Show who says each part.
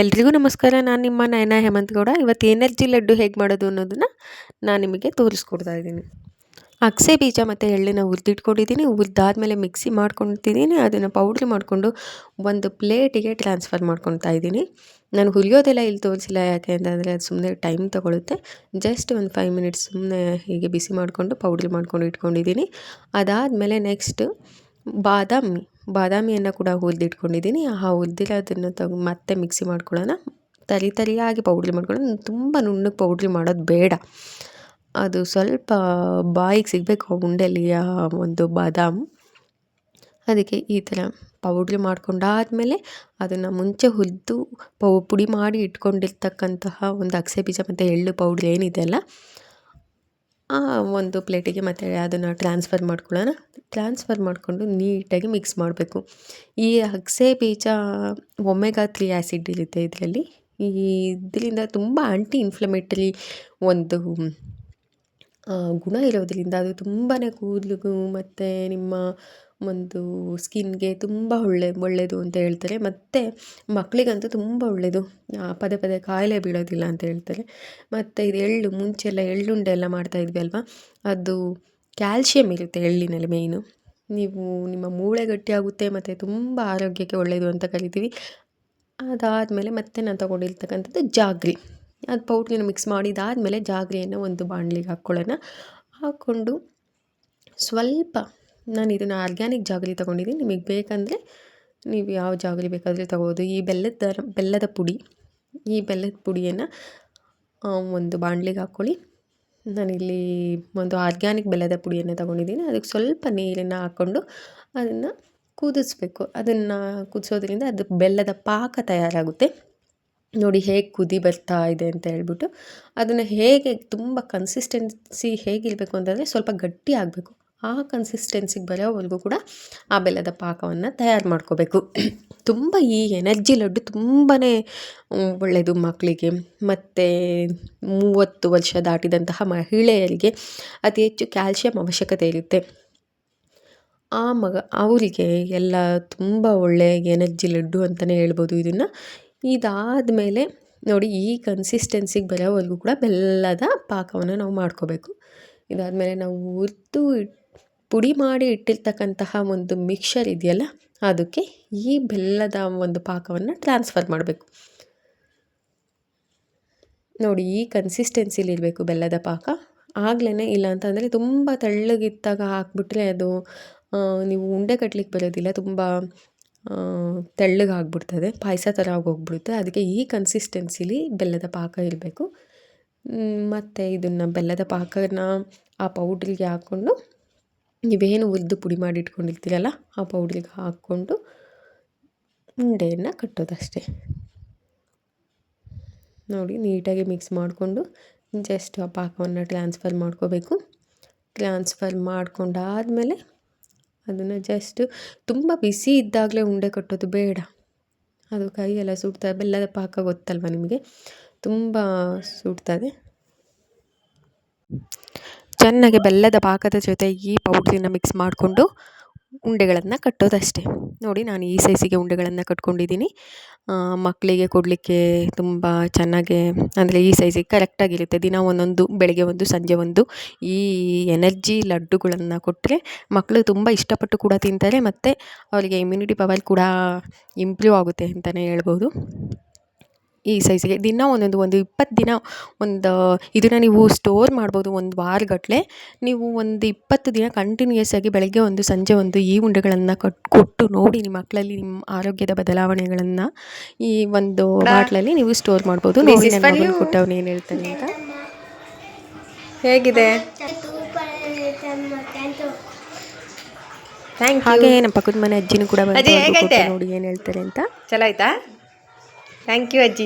Speaker 1: ಎಲ್ರಿಗೂ ನಮಸ್ಕಾರ. ನಾನು ನಿಮ್ಮ ನಯನ ಹೇಮಂತಗೌಡ. ಇವತ್ತು ಎನರ್ಜಿ ಲಡ್ಡು ಹೇಗೆ ಮಾಡೋದು ಅನ್ನೋದನ್ನು ನಾನು ನಿಮಗೆ ತೋರಿಸ್ಕೊಡ್ತಾ ಇದ್ದೀನಿ. ಅಗಸೆ ಬೀಜ ಮತ್ತು ಎಳ್ಳನ್ನ ಹುರಿದಿಟ್ಕೊಂಡಿದ್ದೀನಿ. ಹುರಿದಾದ್ಮೇಲೆ ಮಿಕ್ಸಿ ಮಾಡ್ಕೊತಿದ್ದೀನಿ ಅದನ್ನು ಪೌಡ್ರ್ ಮಾಡಿಕೊಂಡು ಒಂದು ಪ್ಲೇಟಿಗೆ ಟ್ರಾನ್ಸ್ಫರ್ ಮಾಡ್ಕೊತಾ ಇದ್ದೀನಿ. ನಾನು ಹುರಿಯೋದೆಲ್ಲ ಇಲ್ಲಿ ತೋರಿಸಿಲ್ಲ ಯಾಕೆ ಅಂತಂದರೆ ಅದು ಸುಮ್ಮನೆ ಟೈಮ್ ತೊಗೊಳುತ್ತೆ. ಜಸ್ಟ್ ಒಂದು ಫೈವ್ ಮಿನಿಟ್ಸ್ ಸುಮ್ಮನೆ ಹೀಗೆ ಬಿಸಿ ಮಾಡಿಕೊಂಡು ಪೌಡ್ರ್ ಮಾಡ್ಕೊಂಡು ಇಟ್ಕೊಂಡಿದ್ದೀನಿ. ಅದಾದಮೇಲೆ ನೆಕ್ಸ್ಟ್ ಬಾದಾಮಿ. ಬಾದಾಮಿಯನ್ನು ಕೂಡ ಹುರಿದಿಟ್ಕೊಂಡಿದ್ದೀನಿ ಆ ಹುರಿದಿರೋದನ್ನು ತಗೊ ಮತ್ತೆ ಮಿಕ್ಸಿ ಮಾಡ್ಕೊಳ್ಳೋಣ ತರಿ ತರಿಯಾಗಿ ಪೌಡ್ರ್ ಮಾಡ್ಕೊಳ್ಳೋಣ ತುಂಬ ನುಣ್ಣಗೆ ಪೌಡ್ರ್ ಮಾಡೋದು ಬೇಡ. ಅದು ಸ್ವಲ್ಪ ಬಾಯಿಗೆ ಸಿಗಬೇಕು ಉಂಡೆಲಿ ಆ ಒಂದು ಬಾದಾಮ್. ಅದಕ್ಕೆ ಈ ಥರ ಪೌಡ್ರ್ ಮಾಡ್ಕೊಂಡಾದಮೇಲೆ ಅದನ್ನು ಮುಂಚೆ ಹುರಿದು ಪೌ, ಪುಡಿ ಮಾಡಿ ಇಟ್ಕೊಂಡಿರ್ತಕ್ಕಂತಹ ಒಂದು ಅಗಸೆ ಬೀಜ ಮತ್ತು ಎಳ್ಳು ಪೌಡ್ರ್ ಏನಿದೆಯಲ್ಲ ಒಂದು ಪ್ಲೇಟಿಗೆ ಮತ್ತೆ ಅದನ್ನು ಟ್ರಾನ್ಸ್ಫರ್ ಮಾಡ್ಕೊಳ್ಳೋಣ. ಟ್ರಾನ್ಸ್ಫರ್ ಮಾಡಿಕೊಂಡು ನೀಟಾಗಿ ಮಿಕ್ಸ್ ಮಾಡಬೇಕು. ಈ ಅಗಸೆ ಬೀಜ ಒಮೆಗಾ ತ್ರೀ ಆ್ಯಸಿಡ್ ಇರುತ್ತೆ ಇದರಲ್ಲಿ. ಈ ಇದರಿಂದ ತುಂಬ ಆಂಟಿ ಇನ್ಫ್ಲಮೇಟರಿ ಒಂದು ಗುಣ ಇರೋದರಿಂದ ಅದು ತುಂಬಾ ಕೂದಲಿಗೂ ಮತ್ತು ನಿಮ್ಮ ಒಂದು ಸ್ಕಿನ್ಗೆ ತುಂಬ ಒಳ್ಳೆ, ಒಳ್ಳೆಯದು ಅಂತ ಹೇಳ್ತಾರೆ. ಮತ್ತು ಮಕ್ಕಳಿಗಂತೂ ತುಂಬ ಒಳ್ಳೆಯದು. ಪದೇ ಪದೇ ಕಾಯಿಲೆ ಬೀಳೋದಿಲ್ಲ ಅಂತ ಹೇಳ್ತಾರೆ. ಮತ್ತು ಇದು ಎಳ್ಳು ಮುಂಚೆ ಎಲ್ಲ ಎಳ್ಳುಂಡೆ ಎಲ್ಲ ಮಾಡ್ತಾಯಿದ್ವಿ ಅಲ್ವಾ? ಅದು ಕ್ಯಾಲ್ಶಿಯಮ್ ಇರುತ್ತೆ ಎಳ್ಳಿನಲ್ಲಿ ಮೇಯ್ನು. ನೀವು ನಿಮ್ಮ ಮೂಳೆ ಗಟ್ಟಿಯಾಗುತ್ತೆ ಮತ್ತು ತುಂಬ ಆರೋಗ್ಯಕ್ಕೆ ಒಳ್ಳೆಯದು ಅಂತ ಕರಿತೀವಿ. ಅದಾದಮೇಲೆ ಮತ್ತೆ ನಾನು ತೊಗೊಂಡಿರ್ತಕ್ಕಂಥದ್ದು ಜಾಗ್ರಿ. ಅದು ಪೌಡ್ರಿನ ಮಿಕ್ಸ್ ಮಾಡಿದಾದಮೇಲೆ ಜಾಗ್ರಿಯನ್ನು ಒಂದು ಬಾಣಲಿಗೆ ಹಾಕ್ಕೊಳ್ಳೋಣ. ಹಾಕ್ಕೊಂಡು ಸ್ವಲ್ಪ ನಾನು ಇದನ್ನು ಆರ್ಗ್ಯಾನಿಕ್ ಜಾಗಲಿ ತೊಗೊಂಡಿದ್ದೀನಿ. ನಿಮಗೆ ಬೇಕಂದರೆ ನೀವು ಯಾವ ಜಾಗಲಿ ಬೇಕಾದರೆ ತೊಗೋಬೋದು. ಈ ಬೆಲ್ಲದ ಬೆಲ್ಲದ ಪುಡಿ, ಈ ಬೆಲ್ಲದ ಪುಡಿಯನ್ನು ಒಂದು ಬಾಣಲಿಗೆ ಹಾಕ್ಕೊಳ್ಳಿ. ನಾನಿಲ್ಲಿ ಒಂದು ಆರ್ಗ್ಯಾನಿಕ್ ಬೆಲ್ಲದ ಪುಡಿಯನ್ನು ತೊಗೊಂಡಿದ್ದೀನಿ. ಅದಕ್ಕೆ ಸ್ವಲ್ಪ ನೀರನ್ನು ಹಾಕ್ಕೊಂಡು ಅದನ್ನು ಕುದಿಸ್ಬೇಕು. ಅದನ್ನು ಕುದಿಸೋದ್ರಿಂದ ಅದು ಬೆಲ್ಲದ ಪಾಕ ತಯಾರಾಗುತ್ತೆ. ನೋಡಿ ಹೇಗೆ ಕುದಿ ಬರ್ತಾ ಇದೆ ಅಂತ ಹೇಳ್ಬಿಟ್ಟು. ಅದನ್ನು ಹೇಗೆ ತುಂಬ ಕನ್ಸಿಸ್ಟೆನ್ಸಿ ಹೇಗಿರಬೇಕು ಅಂತಂದರೆ ಸ್ವಲ್ಪ ಗಟ್ಟಿ ಆಗಬೇಕು. ಆ ಕನ್ಸಿಸ್ಟೆನ್ಸಿಗೆ ಬರೋವರೆಗೂ ಕೂಡ ಆ ಬೆಲ್ಲದ ಪಾಕವನ್ನು ತಯಾರು ಮಾಡ್ಕೋಬೇಕು. ತುಂಬ ಈ ಎನರ್ಜಿ ಲಡ್ಡು ತುಂಬಾ ಒಳ್ಳೆಯದು ಮಕ್ಕಳಿಗೆ ಮತ್ತು ಮೂವತ್ತು ವರ್ಷ ದಾಟಿದಂತಹ ಮಹಿಳೆಯರಿಗೆ ಅತಿ ಹೆಚ್ಚು ಕ್ಯಾಲ್ಶಿಯಂ ಅವಶ್ಯಕತೆ ಇರುತ್ತೆ. ಆ ಮಗ, ಅವರಿಗೆ ಎಲ್ಲ ತುಂಬ ಒಳ್ಳೆಯ ಎನರ್ಜಿ ಲಡ್ಡು ಅಂತಲೇ ಹೇಳ್ಬೋದು ಇದನ್ನು. ಇದಾದ ಮೇಲೆ ನೋಡಿ ಈ ಕನ್ಸಿಸ್ಟೆನ್ಸಿಗೆ ಬರೋವರೆಗೂ ಕೂಡ ಬೆಲ್ಲದ ಪಾಕವನ್ನು ನಾವು ಮಾಡ್ಕೋಬೇಕು. ಇದಾದಮೇಲೆ ನಾವು ಹುರಿದು ಪುಡಿ ಮಾಡಿ ಇಟ್ಟಿರ್ತಕ್ಕಂತಹ ಒಂದು ಮಿಕ್ಸರ್ ಇದೆಯಲ್ಲ, ಅದಕ್ಕೆ ಈ ಬೆಲ್ಲದ ಒಂದು ಪಾಕವನ್ನು ಟ್ರಾನ್ಸ್ಫರ್ ಮಾಡಬೇಕು. ನೋಡಿ, ಈ ಕನ್ಸಿಸ್ಟೆನ್ಸಿಲಿ ಇರಬೇಕು ಬೆಲ್ಲದ ಪಾಕ. ಆಗ್ಲೇ ಇಲ್ಲ ಅಂತಂದರೆ ತುಂಬ ತೆಳ್ಳಗಿದ್ದಾಗ ಹಾಕ್ಬಿಟ್ರೆ ಅದು ನೀವು ಉಂಡೆ ಕಟ್ಲಿಕ್ಕೆ ಬರೋದಿಲ್ಲ, ತುಂಬ ತೆಳ್ಳಗಾಗ್ಬಿಡ್ತದೆ ಪಾಯಸ ಥರ ಆಗೋಗ್ಬಿಡುತ್ತೆ. ಅದಕ್ಕೆ ಈ ಕನ್ಸಿಸ್ಟೆನ್ಸಿಲಿ ಬೆಲ್ಲದ ಪಾಕ ಇರಬೇಕು. ಮತ್ತು ಇದನ್ನು ಬೆಲ್ಲದ ಪಾಕನ ಆ ಪೌಡ್ರಿಗೆ ಹಾಕ್ಕೊಂಡು ನೀವೇನು ಉದ್ದು ಪುಡಿ ಮಾಡಿ ಇಟ್ಕೊಂಡಿರ್ತೀರಲ್ಲ ಆ ಪೌಡ್ರಿಗೆ ಹಾಕ್ಕೊಂಡು ಉಂಡೆಯನ್ನು ಕಟ್ಟೋದಷ್ಟೇ. ನೋಡಿ, ನೀಟಾಗಿ ಮಿಕ್ಸ್ ಮಾಡಿಕೊಂಡು ಜಸ್ಟ್ ಆ ಪಾಕವನ್ನು ಟ್ರಾನ್ಸ್ಫರ್ ಮಾಡ್ಕೋಬೇಕು. ಟ್ರಾನ್ಸ್ಫರ್ ಮಾಡಿಕೊಂಡಾದ್ಮೇಲೆ ಅದನ್ನು ಜಸ್ಟ್ ತುಂಬ ಬಿಸಿ ಇದ್ದಾಗಲೇ ಉಂಡೆ ಕಟ್ಟೋದು ಬೇಡ. ಅದು ಕೈಯೆಲ್ಲ ಸುಡ್ತಾ, ಬೆಲ್ಲದ ಪಾಕ ಗೊತ್ತಲ್ವ ನಿಮಗೆ? ತುಂಬ ಸುಡ್ತದೆ. ಚೆನ್ನಾಗಿ ಬೆಲ್ಲದ ಪಾಕದ ಜೊತೆ ಈ ಪೌಡ್ರಿನ ಮಿಕ್ಸ್ ಮಾಡಿಕೊಂಡು ಉಂಡೆಗಳನ್ನು ಕಟ್ಟೋದಷ್ಟೇ. ನೋಡಿ ನಾನು ಈ ಸೈಜಿಗೆ ಉಂಡೆಗಳನ್ನು ಕಟ್ಕೊಂಡಿದ್ದೀನಿ. ಮಕ್ಕಳಿಗೆ ಕೊಡಲಿಕ್ಕೆ ತುಂಬ ಚೆನ್ನಾಗಿ, ಅಂದರೆ ಈ ಸೈಜಿಗೆ ಕರೆಕ್ಟಾಗಿರುತ್ತೆ ದಿನ ಒಂದೊಂದು, ಬೆಳಗ್ಗೆ ಒಂದು, ಸಂಜೆ ಒಂದು, ಈ ಎನರ್ಜಿ ಲಡ್ಡುಗಳನ್ನು ಕೊಟ್ಟರೆ ಮಕ್ಕಳು ತುಂಬ ಇಷ್ಟಪಟ್ಟು ಕೂಡ ತಿಂತಾರೆ, ಮತ್ತು ಅವರಿಗೆ ಇಮ್ಯುನಿಟಿ ಪವರ್ ಕೂಡ ಇಂಪ್ರೂವ್ ಆಗುತ್ತೆ ಅಂತಲೇ ಹೇಳ್ಬೋದು. ಈ ಸೈಜಿಗೆ ದಿನ ಒಂದೊಂದು ಒಂದು ಇಪ್ಪತ್ತು ದಿನ ಒಂದು ಇದನ್ನು ನೀವು ಸ್ಟೋರ್ ಮಾಡ್ಬೋದು ಒಂದು ವಾರಗಟ್ಲೆ. ನೀವು ಒಂದು ಇಪ್ಪತ್ತು ದಿನ ಕಂಟಿನ್ಯೂಯಸ್ ಆಗಿ ಬೆಳಗ್ಗೆ ಒಂದು ಸಂಜೆ ಒಂದು ಈ ಉಂಡೆಗಳನ್ನು ಕಟ್ ಕೊಟ್ಟು ನೋಡಿ ನಿಮ್ಮ ಮಕ್ಕಳಲ್ಲಿ ನಿಮ್ಮ ಆರೋಗ್ಯದ ಬದಲಾವಣೆಗಳನ್ನು ಈ ಒಂದು ಬಾಟ್ಲಲ್ಲಿ ನೀವು ಸ್ಟೋರ್ ಮಾಡ್ಬೋದು. ನೋಡಿ ನನ್ನ ಕೊಟ್ಟವನು ಏನು ಹೇಳ್ತಾನೆ ಅಂತ. ಹೇಗಿದೆ? ಹಾಗೆ ನಮ್ಮ ಪಕ್ಕದ ಮನೆ ಅಜ್ಜಿನೂ ಕೂಡ ನೋಡಿ ಏನು ಹೇಳ್ತಾರೆ ಅಂತ.
Speaker 2: ಚಲೋ ಆಯ್ತಾ? ಥ್ಯಾಂಕ್ ಯು ಅಜ್ಜಿ.